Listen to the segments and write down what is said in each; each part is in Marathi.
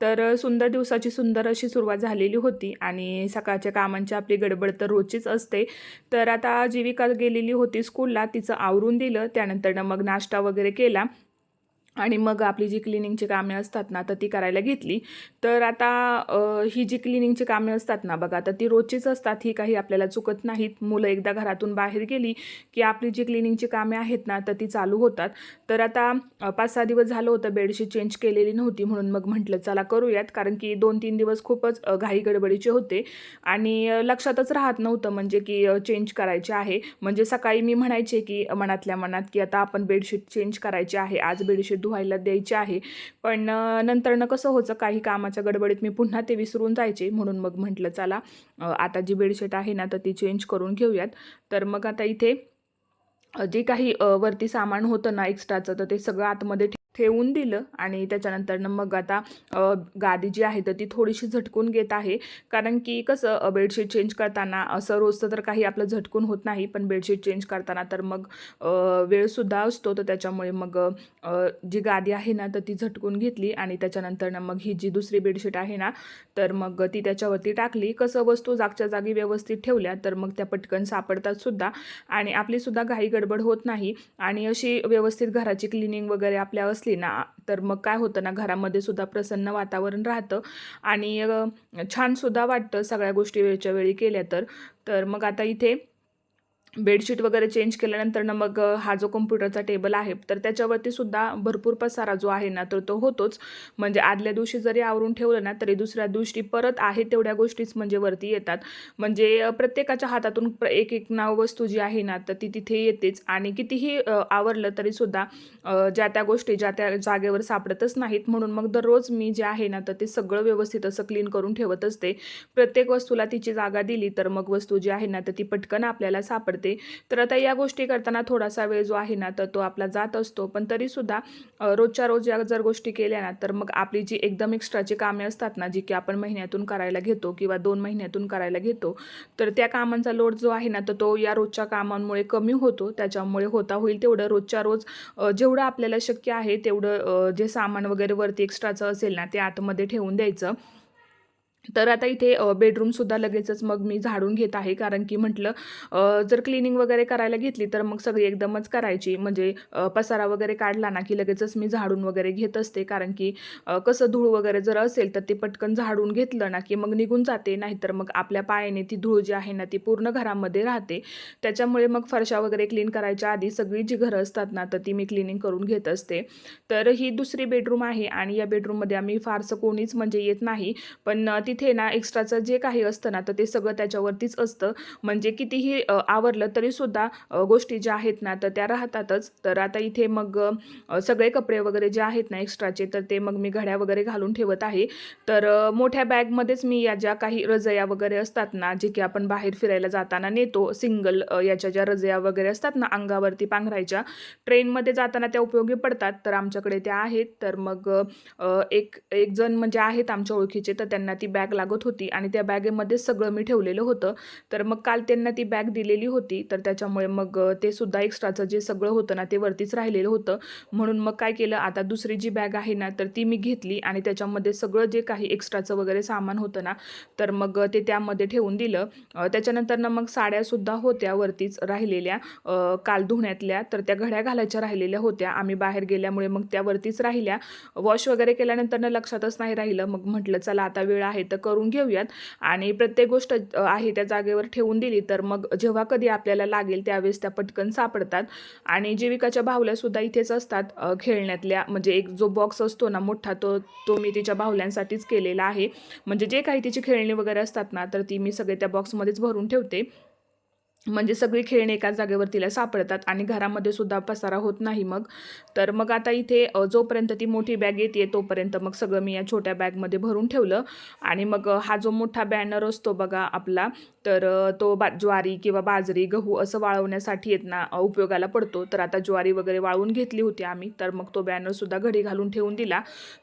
तर सुंदर दिवसाची सुंदर अशी सुरुवात झालेली होती आणि सकाळच्या कामांची आपली गडबड तर रोजचीच असते. तर आता जीविका गेलेली होती स्कूलला तिचं आवरून दिलं. त्यानंतरनं मग नाश्ता वगैरे केला. आणि मग आपली जी क्लिनिंगची कामे असतात ना तर ती करायला घेतली. तर आता ही जी क्लिनिंगची कामे असतात ना बघा तर ती रोजचीच असतात ही काही आपल्याला चुकत नाहीत. मुलं एकदा घरातून बाहेर गेली की आपली जी क्लिनिंगची कामे आहेत ना तर ती चालू होतात. तर आता पाच सहा दिवस झालं होतं बेडशीट चेंज केलेली नव्हती म्हणून मग म्हटलं चला करूयात. कारण की दोन तीन दिवस खूपच घाई गडबडीचे होते. आणि लक्षातच राहत नव्हतं म्हणजे की चेंज करायचे आहे. म्हणजे सकाळी मी म्हणायचे की मनातल्या मनात की आता आपण बेडशीट चेंज करायची आहे. आज बेडशीट धुवायला द्यायची आहे. पण नंतरनं कसं होतं काही कामाच्या गडबडीत मी पुन्हा ते विसरून जायचे. म्हणून मग म्हटलं चला आता जी बेडशीट आहे ना तर ती चेंज करून घेऊयात. तर मग आता इथे जे काही वरती सामान होतं ना एक्स्ट्राचं तर ते सगळं आतमध्ये ठेवून दिलं आणि त्याच्यानंतरनं मग आता गादी जी आहे तर ती थोडीशी झटकून घेत आहे. कारण की कसं बेडशीट चेंज करताना असं रोजचं तर काही आपलं झटकून होत नाही पण बेडशीट चेंज करताना तर मग वेळसुद्धा असतो. तर त्याच्यामुळे मग जी गादी आहे ना तर ती झटकून घेतली आणि त्याच्यानंतरनं मग ही जी दुसरी बेडशीट आहे ना तर मग ती त्याच्यावरती टाकली. कसं वस्तू जागच्या जागी व्यवस्थित ठेवल्या तर मग त्या पटकन सापडतात सुद्धा आणि आपलीसुद्धा घाई गडबड होत नाही. आणि अशी व्यवस्थित घराची क्लिनिंग वगैरे आपल्या असली ना तर मग काय होतं ना घरामध्ये सुद्धा प्रसन्न वातावरण राहतं. आणि छानसुद्धा वाटतं सगळ्या गोष्टी वेळच्या वेळी केल्या तर. तर मग आता इथे बेडशीट वगैरे चेंज केल्यानंतर ना मग हा जो कम्प्युटरचा टेबल आहे तर त्याच्यावरती सुद्धा भरपूर पसारा जो आहे ना तर तो होतोच. म्हणजे आदल्या दिवशी जरी आवरून ठेवलं ना तरी दुसऱ्या दिवशी परत आहे तेवढ्या गोष्टीच म्हणजे वरती येतात. म्हणजे प्रत्येकाच्या हातातून प्र- एक एक नाव वस्तू जी आहे ना तर ती तिथे येतेच. आणि कितीही आवरलं तरीसुद्धा सुद्धा ज्या त्या गोष्टी ज्या त्या जागेवर सापडतच नाहीत म्हणून मग दररोज मी जे आहे ना तर ते सगळं व्यवस्थित असं क्लीन करून ठेवत असते प्रत्येक वस्तूला तिची जागा दिली तर मग वस्तू जी आहे ना तर ती पटकन आपल्याला सापडते. तर आता या गोष्टी करताना थोडासा वेळ जो आहे ना तर तो आपला जात असतो. पण तरीसुद्धा रोजच्या रोज या जर गोष्टी केल्या ना तर मग आपली जी एकदम एक्स्ट्राची कामे असतात ना जी की आपण महिन्यातून करायला घेतो किंवा दोन महिन्यातून करायला घेतो तर त्या कामांचा लोड जो आहे ना तर तो या रोजच्या कामांमुळे कमी होतो. त्याच्यामुळे होता होईल तेवढं रोजच्या रोज जेवढं आपल्याला शक्य आहे तेवढं जे सामान वगैरे वरती एक्स्ट्राचं असेल ना ते आतमध्ये ठेवून द्यायचं. तर आता इथे बेडरूमसुद्धा लगेचच मग मी झाडून घेत आहे. कारण की म्हटलं जर क्लिनिंग वगैरे करायला घेतली तर मग सगळी एकदमच करायची. म्हणजे पसारा वगैरे काढला ना की लगेचच मी झाडून वगैरे घेत असते. कारण की कसं धूळ वगैरे जर असेल तर ते पटकन झाडून घेतलं ना की मग निघून जाते. नाहीतर मग आपल्या पायाने ती धूळ जी आहे ना ती पूर्ण घरामध्ये राहते. त्याच्यामुळे मग फरशा वगैरे क्लीन करायच्या आधी सगळी जी घरं असतात ना तर ती मी क्लिनिंग करून घेत असते. तर ही दुसरी बेडरूम आहे आणि या बेडरूममध्ये आम्ही फारसं कोणीच म्हणजे येत नाही. पण ती तिथे ना एक्स्ट्राचं जे काही असतं ना तर ते सगळं त्याच्यावरतीच असतं. म्हणजे कितीही आवरलं तरीसुद्धा गोष्टी ज्या आहेत ना तर त्या राहतातच. तर आता इथे मग सगळे कपडे वगैरे जे आहेत ना एक्स्ट्राचे तर ते मग मी घड्या वगैरे घालून ठेवत आहे. तर मोठ्या बॅगमध्येच मी या ज्या काही रजया वगैरे असतात ना जे की आपण बाहेर फिरायला जाताना नेतो सिंगल याच्या ज्या रजया वगैरे असतात ना अंगावरती पांघरायच्या ट्रेनमध्ये जाताना त्या उपयोगी पडतात. तर आमच्याकडे त्या आहेत. तर मग एक एक जण म्हणजे आहेत आमच्या ओळखीचे तर त्यांना ती बॅग बॅग लागत होती आणि त्या बॅगेमध्ये सगळं मी ठेवलेलं होतं. तर मग काल त्यांना ती बॅग दिलेली होती. तर त्याच्यामुळे मग ते सुद्धा एक्स्ट्राचं जे सगळं होतं ना ते वरतीच राहिलेलं होतं. म्हणून मग काय केलं आता दुसरी जी बॅग आहे ना तर ती मी घेतली आणि त्याच्यामध्ये सगळं जे काही एक्स्ट्राचं वगैरे सामान होतं ना तर मग ते त्यामध्ये ठेवून दिलं. त्याच्यानंतर ना मग साड्यासुद्धा होत्या वरतीच राहिलेल्या काल धुण्यातल्या. तर त्या घड्या घालायच्या राहिलेल्या होत्या. आम्ही बाहेर गेल्यामुळे मग त्या वरतीच राहिल्या. वॉश वगैरे केल्यानंतर ना लक्षातच नाही राहिलं. मग म्हटलं चला आता वेळ आहे तर करून घेऊयात. आणि प्रत्येक गोष्ट आहे त्या जागेवर ठेवून दिली तर मग जेव्हा कधी आपल्याला लागेल त्यावेळेस त्या पटकन सापडतात. आणि जीविकाच्या बाहुल्यासुद्धा इथेच असतात खेळण्यातल्या. म्हणजे एक जो बॉक्स असतो ना मोठा तो तो मी तिच्या बाहुल्यांसाठीच केलेला आहे. म्हणजे जे काही तिची खेळणी वगैरे असतात ना तर ती मी सगळे त्या बॉक्समध्येच भरून ठेवते. म्हणजे सगळी खेळणी एकाच जागेवर तिला सापडतात आणि घरामध्ये सुद्धा पसारा होत नाही मग. तर मग आता इथे जोपर्यंत ती मोठी बॅग येते तोपर्यंत मग सगळं मी या छोट्या बॅगमध्ये भरून ठेवलं. आणि मग हा जो मोठा बॅनर असतो बघा आपला तर तो बा ज्वारी किंवा बाजरी गहू असं वाळवण्यासाठी येत ना उपयोगाला पडतो. तर आता ज्वारी वगैरे वाळवून घेतली होती आम्ही तर मग तो बॅनरसुद्धा घडी घालून ठेवून दिला.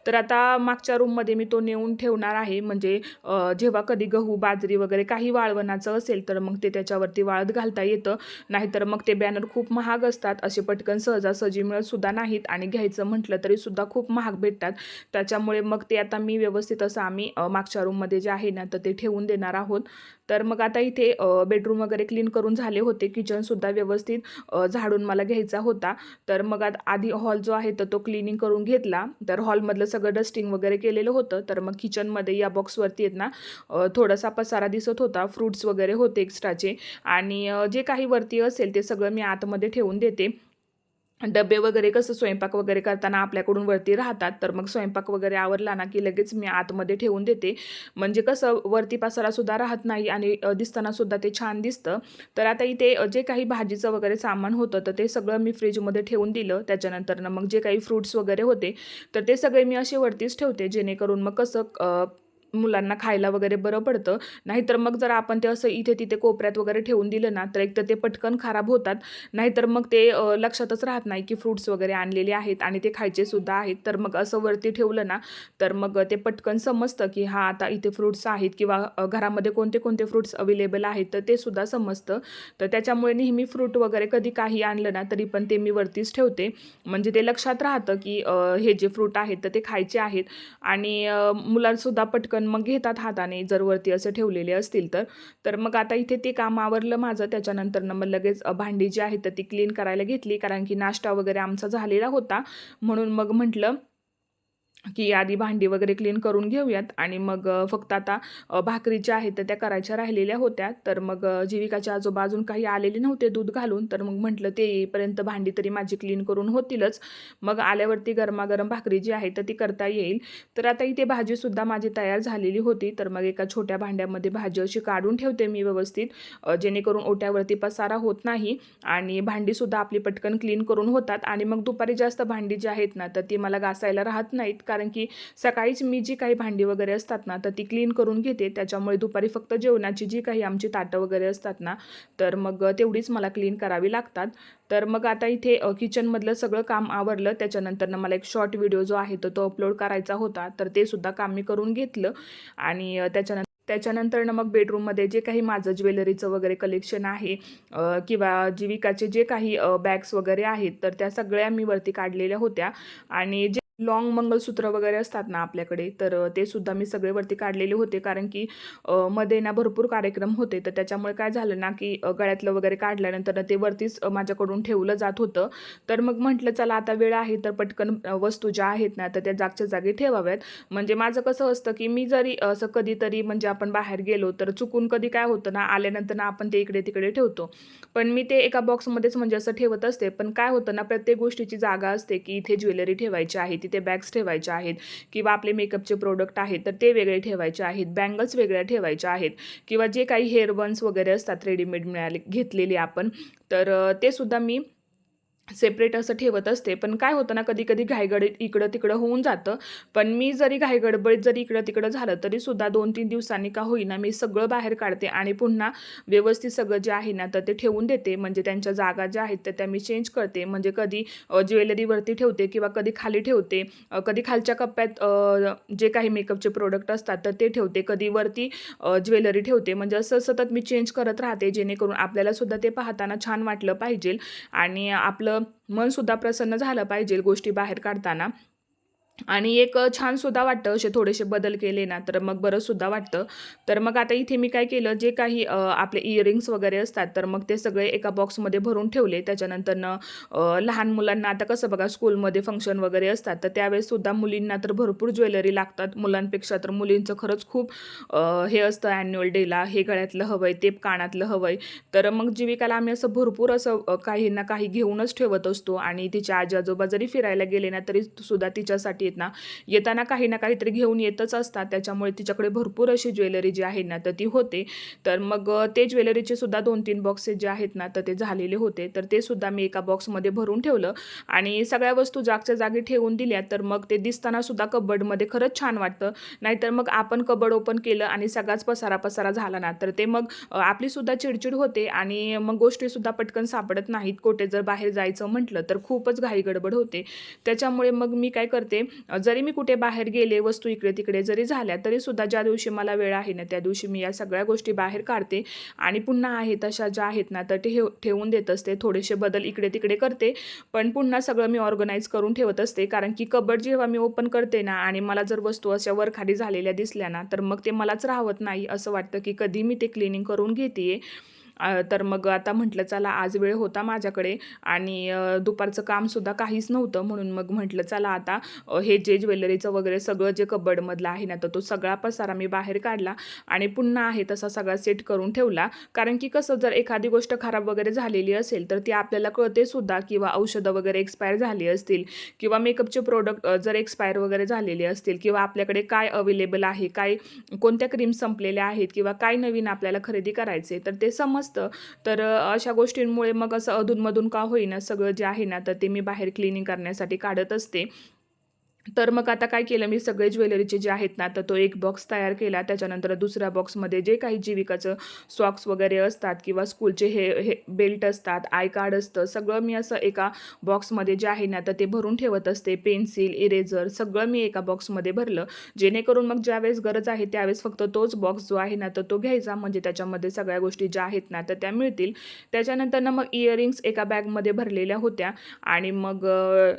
तर आता मागच्या रूममध्ये मी तो नेऊन ठेवणार आहे. म्हणजे जेव्हा कधी गहू बाजरी वगैरे काही वाळवणाचं असेल तर मग ते त्याच्यावरती घालता येतं. नाहीतर मग ते बॅनर खूप महाग असतात. असे पटकन सहजासहजी मिळत सुद्धा नाहीत आणि घ्यायचं म्हटलं तरी सुद्धा खूप महाग भेटतात. त्याच्यामुळे मग ते आता मी व्यवस्थित असं आम्ही मागच्या रूममध्ये जे आहे ना तर ते ठेवून देणार आहोत. तर मग आता इथे बेडरूम वगैरे क्लीन करून झाले होते. किचनसुद्धा व्यवस्थित झाडून मला घ्यायचा होता. तर मग आत- आधी हॉल जो आहे तर तो क्लिनिंग करून घेतला. तर हॉलमधलं सगळं डस्टिंग वगैरे केलेलं होतं. तर मग किचनमध्ये या बॉक्सवरती आहेत ना थोडासा पसारा दिसत होता. फ्रूट्स वगैरे होते एक्स्ट्राचे आणि जे काही वरती असेल ते सगळं मी आतमध्ये ठेवून देते. डबे वगैरे कसं स्वयंपाक वगैरे करताना आपल्याकडून वरती राहतात तर मग स्वयंपाक वगैरे आवरला ना की लगेच मी आतमध्ये ठेवून देते. म्हणजे कसं वरती पसारासुद्धा राहत नाही आणि दिसतानासुद्धा दिसताना सुद्धा ते छान दिसतं. तर आता इथे जे काही भाजीचं वगैरे सामान होतं तर ते सगळं मी फ्रीजमध्ये ठेवून दिलं. त्याच्यानंतर मग जे काही फ्रूट्स वगैरे होते तर ते सगळे मी असे वरतीच ठेवते जेणेकरून मग कसं मुलांना खायला वगैरे बरं पडतं. नाहीतर मग जर आपण ते असं इथे तिथे कोपऱ्यात वगैरे ठेवून दिलं ना तर एक तर ते पटकन खराब होतात. नाहीतर मग ते लक्षातच राहत नाही की फ्रूट्स वगैरे आणलेले आहेत आणि ते खायचे सुद्धा आहेत. तर मग असं वरती ठेवलं ना तर मग ते पटकन समजतं की हा आता इथे फ्रूट्स आहेत किंवा घरामध्ये कोणते कोणते फ्रूट्स अवेलेबल आहेत तर ते सुद्धा समजतं. तर त्याच्यामुळे नेहमी फ्रूट वगैरे कधी काही आणलं ना तरी पण ते मी वरतीच ठेवते. म्हणजे ते लक्षात राहतं की हे जे फ्रूट आहेत तर ते खायचे आहेत. आणि मुलांसुद्धा पटकन मग घेतात हाताने जर वरती असे ठेवलेले असतील तर. तर मग आता इथे ते काम आवरलं माझं त्याच्यानंतर मग लगेच भांडी जी आहेत तर ती क्लीन करायला घेतली कारण की नाश्ता वगैरे आमचा झालेला होता. म्हणून मग म्हटलं की आधी भांडी वगैरे क्लीन करून घेऊयात. आणि मग फक्त आता भाकरीच्या भाकरी ज्या आहेत तर त्या करायच्या राहिलेल्या होत्या. तर मग जीविकाच्या आजोबा अजून काही आलेले नव्हते दूध घालून. तर मग म्हटलं ते येईपर्यंत भांडी तरी माझी क्लीन करून होतीलच. मग आल्यावरती गरमागरम भाकरी जी आहे तर ती करता येईल. तर आता इथे भाजीसुद्धा माझी तयार झालेली होती. तर मग एका छोट्या भांड्यामध्ये भाजी अशी काढून ठेवते मी व्यवस्थित. जेणेकरून ओट्यावरती पसारा होत नाही. आणि भांडीसुद्धा आपली पटकन क्लीन करून होतात. आणि मग दुपारी जास्त भांडी जी आहेत ना तर ती मला घासायला राहत नाहीत. कारण की सकाळीच मी जी काही भांडी वगैरे असतात ना तर ती क्लीन करून घेते. त्याच्यामुळे दुपारी फक्त जेवणाची जी काही आमची ताटं वगैरे असतात ना तर मग तेवढीच मला क्लीन करावी लागतात. तर मग आता इथे किचनमधलं सगळं काम आवरलं. त्याच्यानंतरनं मला एक शॉर्ट व्हिडिओ जो आहे तो तो अपलोड करायचा होता. तर ते सुद्धा काम मी करून घेतलं. आणि अ, त्याच्यानंतर त्याच्यानंतरनं मग बेडरूममध्ये जे काही माझं ज्वेलरीचं वगैरे कलेक्शन आहे किंवा जीविकाचे जे काही बॅग्स वगैरे आहेत तर त्या सगळ्या मी वरती काढलेल्या होत्या. आणि जे लॉंग मंगलसूत्र वगैरे असतात ना आपल्याकडे तर ते सुद्धा मी सगळे वरती काढलेले होते. कारण की मध्ये ना भरपूर कार्यक्रम होते. तर त्याच्यामुळे काय झालं ना की गळ्यातलं वगैरे काढल्यानंतर ते वरतीच माझ्याकडून ठेवलं जात होतं. तर मग म्हटलं चला आता वेळ आहे तर पटकन वस्तू ज्या आहेत ना तर त्या जागच्या जागी ठेवाव्यात. म्हणजे माझं कसं असतं की मी जरी असं कधीतरी म्हणजे आपण बाहेर गेलो तर चुकून कधी काय होतं ना आल्यानंतर ना आपण ते इकडे तिकडे ठेवतो. पण मी ते एका बॉक्समध्येच म्हणजे असं ठेवत असते. पण काय होतं ना प्रत्येक गोष्टीची जागा असते की इथे ज्वेलरी ठेवायची आहे तिथे बॅग्स ठेवायच्या आहेत. किंवा आपले मेकअपचे प्रोडक्ट आहेत तर ते वेगळे ठेवायचे आहेत. बँगल्स वेगळ्या ठेवायच्या आहेत. किंवा जे काही हेअर बन्स वगैरे असतात रेडीमेड मिळाले घेतलेले आपण तर ते सुद्धा मी सेपरेट असं ठेवत असते. पण काय होतं ना कधी कधी घायगड इकडं तिकडं होऊन जातं. पण मी जरी घाईगडबडीत जरी इकडं तिकडं झालं तरी सुद्धा दोन तीन दिवसांनी का होईना मी सगळं बाहेर काढते आणि पुन्हा व्यवस्थित सगळं जे आहे ना तर ते ठेवून देते. म्हणजे त्यांच्या जागा ज्या आहेत तर त्या मी चेंज करते. म्हणजे कधी ज्वेलरीवरती ठेवते किंवा कधी खाली ठेवते. कधी खालच्या कप्प्यात जे काही मेकअपचे प्रोडक्ट असतात तर ते ठेवते. कधी वरती ज्वेलरी ठेवते. म्हणजे असं सतत मी चेंज करत राहते जेणेकरून आपल्यालासुद्धा ते पाहताना छान वाटलं पाहिजे. आणि आपलं मनसुद्धा प्रसन्न झालं पाहिजे गोष्टी बाहेर काढताना. आणि एक छानसुद्धा वाटतं असे थोडेसे बदल केले ना तर मग बरंसुद्धा वाटतं. तर मग आता इथे मी काय केलं जे काही आपले इयरिंग्स वगैरे असतात तर मग ते सगळे एका बॉक्समध्ये भरून ठेवले. त्याच्यानंतरनं लहान मुलांना आता कसं बघा स्कूलमध्ये फंक्शन वगैरे असतात तर त्यावेळेससुद्धा मुलींना तर भरपूर ज्वेलरी लागतात. मुलांपेक्षा तर मुलींचं खरंच खूप हे असतं ॲन्युअल डेला हे गळ्यातलं हवं आहे ते कानातलं हवं आहे तर मग जीविकाला आम्ही असं भरपूर असं काहींना काही ना काही घेऊनच ठेवत असतो. आणि तिच्या आजी आजोबा जरी फिरायला गेले ना तरी सुद्धा तिच्यासाठी करण्यासाठी येत ना येताना काही ना काहीतरी घेऊन येतच असतात. त्याच्यामुळे तिच्याकडे भरपूर अशी ज्वेलरी जी आहे ना तर ती होते. तर मग ते ज्वेलरीचे सुद्धा दोन तीन बॉक्सेस जे आहेत ना तर ते झालेले होते. तर ते सुद्धा मी एका बॉक्समध्ये भरून ठेवलं. आणि सगळ्या वस्तू जागच्या जागी ठेवून दिल्या तर मग ते दिसताना सुद्धा कबडमध्ये खरंच छान वाटतं. नाहीतर मग आपण कबड ओपन केलं आणि सगळाच पसारा पसारा झाला ना तर ते मग आपली सुद्धा चिडचिड होते आणि मग गोष्टीसुद्धा पटकन सापडत नाहीत. कुठे जर बाहेर जायचं म्हटलं तर खूपच घाई गडबड होते. त्याच्यामुळे मग मी काय करते जरी मी कुठे बाहेर गेले वस्तू इकडे तिकडे जरी झाल्या तरी सुद्धा ज्या दिवशी मला वेळ आहे ना त्या दिवशी मी या सगळ्या गोष्टी बाहेर काढते आणि पुन्हा आहे तशा ज्या आहेत ना तर ते ठेव ठेवून देत असते. थोडेसे बदल इकडे तिकडे करते पण पुन्हा सगळं मी ऑर्गनाईज करून ठेवत असते. कारण की कबड जेव्हा मी ओपन करते ना आणि मला जर वस्तू अशा वरखाली झालेल्या दिसल्या ना तर मग ते मलाच राहत नाही असं वाटतं की कधी मी ते क्लिनिंग करून घेते तर मग आता म्हटलं चला आज वेळ होता माझ्याकडे आणि दुपारचं कामसुद्धा काहीच नव्हतं. म्हणून मग म्हटलं चला आता हे जे ज्वेलरीचं वगैरे सगळं जे कबडमधलं आहे ना तर तो सगळा पसारा मी बाहेर काढला आणि पुन्हा आहे तसा सगळा सेट करून ठेवला. कारण की कसं जर एखादी गोष्ट खराब वगैरे झालेली असेल तर ती आपल्याला कळते सुद्धा किंवा औषधं वगैरे एक्सपायर झाली असतील किंवा मेकअपचे प्रोडक्ट जर एक्सपायर वगैरे झालेले असतील किंवा आपल्याकडे काय अवेलेबल आहे काय कोणत्या क्रीम संपलेल्या आहेत किंवा काय नवीन आपल्याला खरेदी करायचे तर ते समजतं तर अशा गोष्टींमुळे मग असं अधूनमधून का होईना सगळं जे आहे ना तर ते मी बाहेर क्लिनिंग करण्यासाठी काढत असते. तर मग आता काय केलं मी सगळे ज्वेलरीचे जे आहेत ना तर तो एक बॉक्स तयार केला. त्याच्यानंतर दुसऱ्या बॉक्समध्ये जे काही जीविकाचं सॉक्स वगैरे असतात किंवा स्कूलचे हे हे बेल्ट असतात आय कार्ड असतं सगळं मी असं एका बॉक्समध्ये जे आहे ना तर ते भरून ठेवत असते. पेन्सिल इरेझर सगळं मी एका बॉक्समध्ये भरलं. जेणेकरून मग ज्यावेळेस गरज आहे त्यावेळेस फक्त तोच बॉक्स जो आहे ना तर तो घ्यायचा. म्हणजे त्याच्यामध्ये सगळ्या गोष्टी ज्या आहेत ना तर त्या मिळतील. त्याच्यानंतर ना मग इयरिंग्स एका बॅगमध्ये भरलेल्या होत्या. आणि मग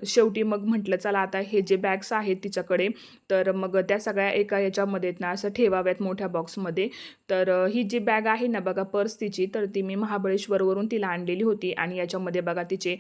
शेवटी मग म्हटलं चला आता हे जे बॅग बॅग्स आहेत तिच्याकडे. तर मग त्या सगळ्या एका याच्यामध्ये ना असं ठेवाव्यात मोठ्या बॉक्समध्ये तर ही जी बॅग आहे ना बघा पर्स तिची तर ती मी महाबळेश्वरवरून तिला आणलेली होती. आणि याच्यामध्ये बघा तिचे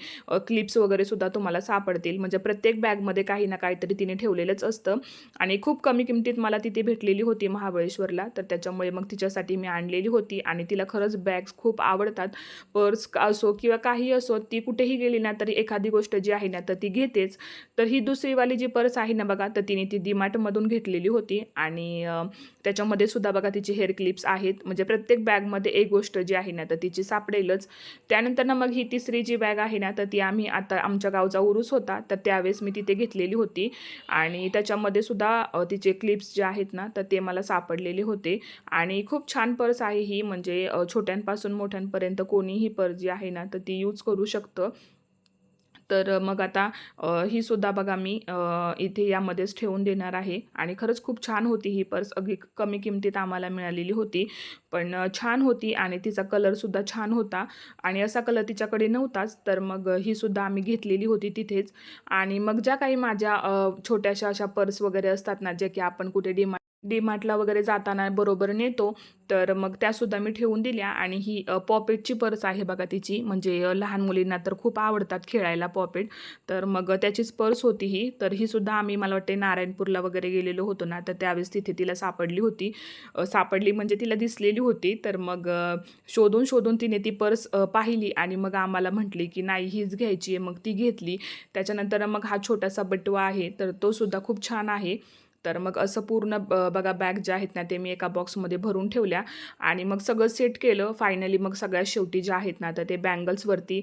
क्लिप्स वगैरे सुद्धा तुम्हाला सापडतील. म्हणजे प्रत्येक बॅगमध्ये काही ना काहीतरी तिने ठेवलेलंच असतं. आणि खूप कमी किमतीत मला तिथे भेटलेली होती महाबळेश्वरला. तर त्याच्यामुळे मग तिच्यासाठी मी आणलेली होती. आणि तिला खरंच बॅग्स खूप आवडतात. पर्स असो किंवा काही असो ती कुठेही गेली ना तरी एखादी गोष्ट जी आहे ना तर ती घेतेच. तर ही दुसरीवाली जी पर्स आहे ना बघा. तर तिने ती डीमार्टमधून घेतलेली होती. आणि त्याच्यामध्ये सुद्धा बघा तिचे हेअर क्लिप्स आहेत. म्हणजे प्रत्येक बॅगमध्ये एक गोष्ट जी आहे ना तर तिची सापडेलच. त्यानंतर ना मग ही तिसरी जी बॅग आहे ना तर ती आम्ही आता आमच्या गावचा उरूस होता. तर त्यावेळेस मी तिथे घेतलेली होती. आणि त्याच्यामध्ये सुद्धा तिचे क्लिप्स जे आहेत ना तर ते मला सापडलेले होते. आणि खूप छान पर्स आहे ही. म्हणजे छोट्यांपासून मोठ्यांपर्यंत कोणीही पर्स जी आहे ना तर ती यूज करू शकतं. तर मग आता ही सुद्धा बघा मी इथे यामध्येच ठेवून देणार आहे. आणि खरंच खूप छान होती ही पर्स. अगदी कमी किमतीत आम्हाला मिळालेली होती. पण छान होती आणि तिचा कलरसुद्धा छान होता. आणि असा कलर तिच्याकडे नव्हताच. तर मग ही सुद्धा आम्ही घेतलेली होती तिथेच. आणि मग ज्या काही माझ्या छोट्याशा अशा पर्स वगैरे असतात ना ज्या की आपण कुठे डिमा डीमार्टला वगैरे जाताना बरोबर नेतो. तर मग त्यासुद्धा मी ठेवून दिल्या आणि ही पॉपेटची पर्स आहे बघा तिची. म्हणजे लहान मुलींना तर खूप आवडतात खेळायला पॉपेट. तर मग त्याचीच पर्स होती ही. तर ही सुद्धा आम्ही मला वाटते नारायणपूरला वगैरे गेलेलो होतो ना. तर त्यावेळेस तिथे तिला सापडली होती. सापडली म्हणजे तिला दिसलेली होती. तर मग शोधून शोधून तिने ती पर्स पाहिली आणि मग आम्हाला म्हटली की नाही हीच घ्यायची आहे. मग ती घेतली. त्याच्यानंतर मग हा छोटासा बटवा आहे. तर तो सुद्धा खूप छान आहे. तर मग असं पूर्ण ब बघा बॅग ज्या आहेत ना ते मी एका बॉक्समध्ये भरून ठेवल्या. आणि मग सगळं सेट केलं. फायनली मग सगळ्या शेवटी ज्या आहेत ना तर ते बँगल्सवरती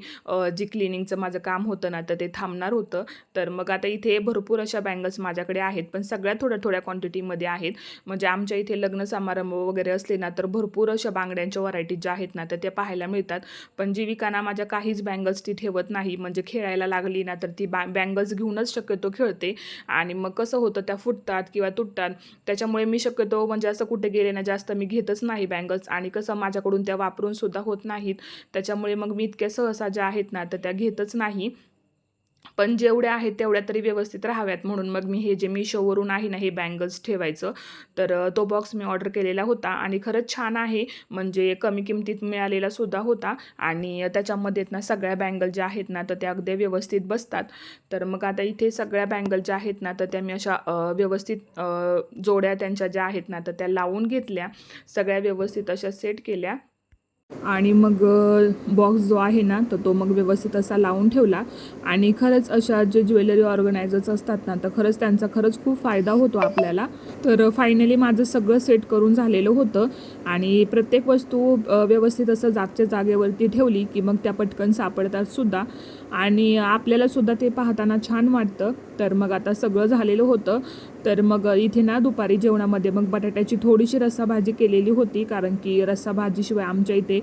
जी क्लिनिंगचं माझं काम होतं ना तर ते थांबणार होतं. तर मग आता इथे भरपूर अशा बँगल्स माझ्याकडे आहेत पण सगळ्या थोड्या थोड्या क्वांटिटीमध्ये आहेत. म्हणजे आमच्या इथे लग्न समारंभ वगैरे असले ना तर भरपूर अशा बांगड्यांच्या व्हरायटीज ज्या आहेत ना तर त्या पाहायला मिळतात. पण जीविकाना माझ्या काहीच बँगल्स ती ठेवत नाही. म्हणजे खेळायला लागली ना तर ती बॅ बँगल्स घेऊनच शक्यतो खेळते. आणि मग कसं होतं त्या फुटतात. किंवा तुटतात. त्याच्यामुळे मी शक्यतो म्हणजे असं कुठे गेले ना जास्त मी घेतच नाही बँगल्स आणि कसं माझ्याकडून त्या वापरून सुद्धा होत नाहीत. त्याच्यामुळे मग मी इतक्या सहसा ज्या आहेत ना तर त्या घेतच नाही. पण जेवढ्या आहेत तेवढ्या तरी व्यवस्थित राहाव्यात. म्हणून मग मी हे जे मिशोवरून आहे ना हे बँगल्स ठेवायचं. तर तो बॉक्स मी ऑर्डर केलेला होता आणि खरंच छान आहे. म्हणजे कमी किमतीत मिळालेला सुद्धा होता. आणि त्याच्यामध्ये ना सगळ्या बँगल ज्या आहेत ना तर त्या अगदी व्यवस्थित बसतात. तर मग आता इथे सगळ्या बँगल ज्या आहेत ना तर त्या मी अशा व्यवस्थित जोड्या त्यांच्या ज्या आहेत ना तर त्या लावून घेतल्या. सगळ्या व्यवस्थित अशा सेट केल्या. आणि मग बॉक्स जो आहे ना तर तो मग व्यवस्थित असा लावून ठेवला. आणि खरंच अशा जे ज्वेलरी ऑर्गनायझर्स असतात ना तर खरंच त्यांचा खरंच खूप फायदा होतो आपल्याला. तर फायनली माझं सगळं सेट करून झालेलं होतं. आणि प्रत्येक वस्तू व्यवस्थित असं जागच्या जागेवरती ठेवली की मग त्या पटकन सापडतात सुद्धा. आणि आपल्याला सुद्धा ते पाहताना छान वाटतं. तर मग आता सगळं झालेलं होतं. तर मग इथे ना दुपारी जेवणामध्ये मग बटाट्याची थोडीशी रस्साभाजी केलेली होती. कारण की रस्साभाजीशिवाय आमच्या इथे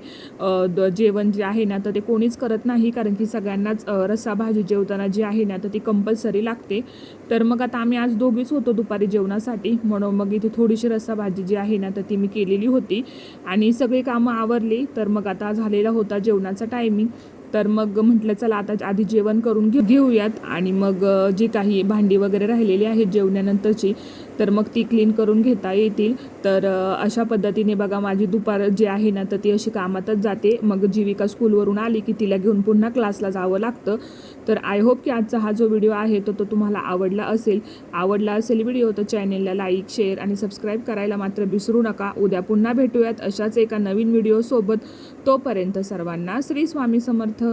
द- जेवण जे आहे ना तर ते कोणीच करत नाही. कारण की सगळ्यांनाच रस्साभाजी जेवताना जी आहे ना तर ती कंपल्सरी लागते. तर मग आता आम्ही आज दोघीच होतो दुपारी जेवणासाठी. म्हणून मग इथे थोडीशी रस्साभाजी जी आहे ना तर ती मी केलेली होती. आणि सगळी कामं आवरली तर मग आता झालेला होता जेवणाचा टायमिंग तर मग म्हटलं चला आता आधी जेवण करून घेऊ घेऊयात. आणि मग जी काही भांडी वगैरे राहिलेली आहेत जेवणानंतरची तर मग ती क्लीन करून घेता येतील. तर अशा पद्धतीने बघा माझी दुपार जी आहे ना तर ती अशी कामातच जाते. मग जीविका स्कूलवरून आली की तिला घेऊन पुन्हा क्लासला जावं लागतं. तर आय होप की आजचा हा जो व्हिडिओ आहे तो तो तुम्हाला आवडला असेल. आवडला असेल व्हिडिओ तर चॅनेलला लाईक शेअर आणि सबस्क्राईब करायला मात्र विसरू नका. उद्या पुन्हा भेटूयात अशाच एका नवीन व्हिडिओसोबत तोपर्यंत सर्वांना श्री स्वामी समर्थ.